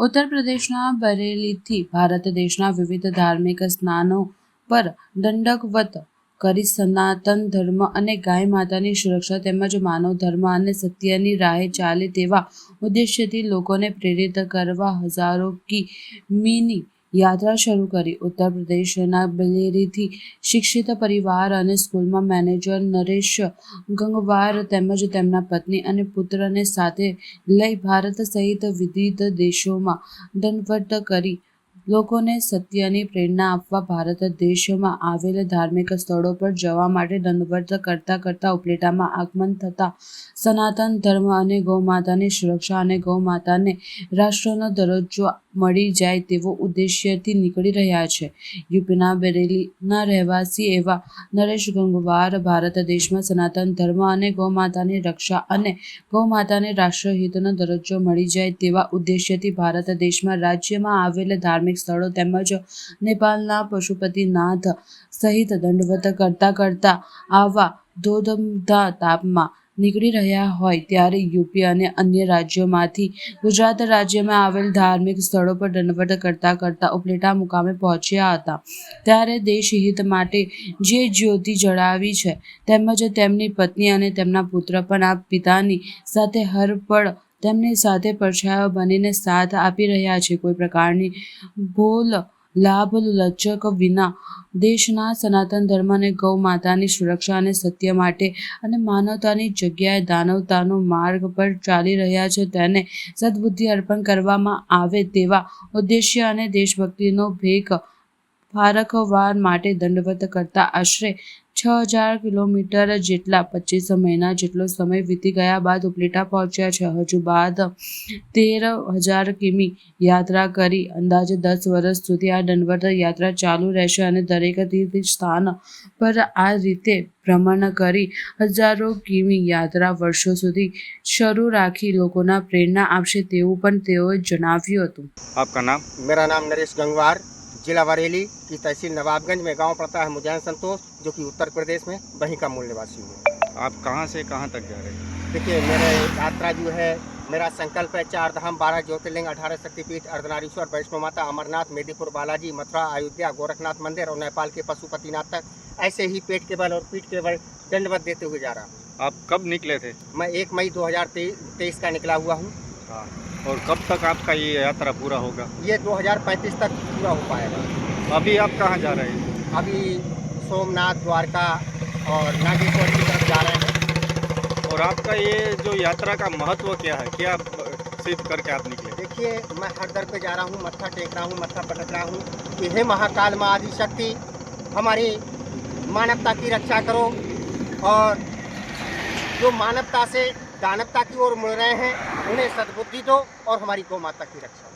ઉત્તર પ્રદેશના બરેલીથી ભારત દેશના વિવિધ ધાર્મિક સ્નાનો પર દંડકવત કરી સનાતન ધર્મ અને ગાય માતાની સુરક્ષા તેમજ માનવ ધર્મ અને સત્યની રાહે ચાલે તેવા ઉદ્દેશ્યથી લોકોને પ્રેરિત કરવા હજારો કી મીની યાત્રા શરૂ કરી. ઉત્તર પ્રદેશના બલેરીથી શિક્ષિત પરિવાર અને સ્કૂલમાં મેનેજર નરેશ ગંગવાર તેમજ તેમના પત્ની અને પુત્રને સાથે લઈ ભારત સહિત વિવિધ દેશોમાં દંડવટ કરી. લોકોને સત્યની પ્રેરણા આપવા ભારત દેશમાં આવેલ ધાર્મિક સ્થળો પર જવા માટે દંડવત કરતા કરતા ઉપલેટામાં આગમન થતા સનાતન ધર્મ અને ગૌમાતાની સુરક્ષા અને ગૌમાતાને રાષ્ટ્રનો દરજ્જો મળી જાય તેવો ઉદ્દેશ્યથી નીકળી રહ્યા છે. યુપીના બરેલીના રહેવાસી એવા નરેશ ગંગવાર ભારત દેશમાં સનાતન ધર્મ અને ગૌમાતાની રક્ષા અને ગૌમાતાને રાષ્ટ્રહિતનો દરજ્જો મળી જાય તેવા ઉદ્દેશ્યથી ભારત દેશમાં રાજ્યમાં આવેલ ધાર્મિક સ્થળો તેમજ નેપાળના પશુપતિનાથ સહિત દંડવત કરતા કરતા આવા ધોધમધા તાપમાં નીકળી રહ્યા હોય ત્યારે યુપી અને અન્ય રાજ્યોમાંથી ગુજરાત રાજ્યમાં આવેલ ધાર્મિક સ્થળો પર દંડવટ કરતા કરતા ઉપલેટા મુકામે પહોંચ્યા હતા. ત્યારે દેશહિત માટે જે જ્યોતિ જળાવી છે, તેમજ તેમની પત્ની અને તેમના પુત્ર પણ આ પિતાની સાથે હરપળ તેમની સાથે પરછાયો બનીને સાથ આપી રહ્યા છે. કોઈ પ્રકારની ભૂલ લાભ લચક વિના દેશના સનાતન ધર્મ અને ગૌ માતાની સુરક્ષા અને સત્ય માટે અને માનવતાની જગ્યાએ દાનવતાનો માર્ગ પર ચાલી રહ્યા છે તેને સદબુદ્ધિ અર્પણ કરવામાં આવે તેવા ઉદ્દેશ્ય અને દેશભક્તિનો ભેગ ફારકવાર માટે દંડવત કરતા આશરે છ હજાર કિલોમીટર જેટલા પચીસ મહિના જેટલો સમય વીતી ગયા બાદ ઉપલેટા પહોંચ્યા છે. હજુ બાદ તેર હજાર કિમી યાત્રા કરી અંદાજે દસ વર્ષ સુધી આ દંડવત યાત્રા ચાલુ રહેશે અને દરેક તીર્થ સ્થાન પર આ રીતે ભ્રમણ કરી હજારો કિમી યાત્રા વર્ષો સુધી શરૂ રાખી લોકોના પ્રેરણા આપશે તેવું પણ તેઓએ જણાવ્યું હતું. આપકા નામ? મેરા નામ નરેશ ગંગવાર. जिला बरेली की तहसील नवाबगंज में गाँव पड़ता है मुजैन संतोष जो कि उत्तर प्रदेश में वहीं का मूल निवासी हूँ। आप कहाँ से कहाँ तक जा रहे हैं? देखिए मेरा यात्रा जो है मेरा संकल्प है चार धाम बारह ज्योतिर्लिंग अठारह शक्तिपीठ अर्धनारीश्वर वैष्णो माता अमरनाथ मेदीपुर बालाजी मथुरा अयोध्या गोरखनाथ मंदिर और नेपाल के पशुपतिनाथ तक। ऐसे ही पेट के बल और पीठ के बल दंडवत देते हुए जा रहा हूँ। आप कब निकले थे? मैं एक मई दो हज़ार तेईस का निकला हुआ हाँ। और कब तक आपका ये यात्रा पूरा होगा? ये 2035 तक पूरा हो पाएगा। अभी आप कहाँ जा रहे हैं? अभी सोमनाथ द्वारका और नागेश्वर की तरफ़ जा रहे हैं। और आपका ये जो यात्रा का महत्व क्या है? क्या सिद्ध करके आप निकले? देखिए मैं हर दर पे जा रहा हूँ मत्था टेक रहा हूँ मत्था पटक रहा हूँ कि हे महाकाल माँ आदि शक्ति हमारी मानवता की रक्षा करो और जो मानवता से दानवता की ओर मुड़ रहे हैं उन्हें सद्बुद्धि दो और हमारी गौ माता की रक्षा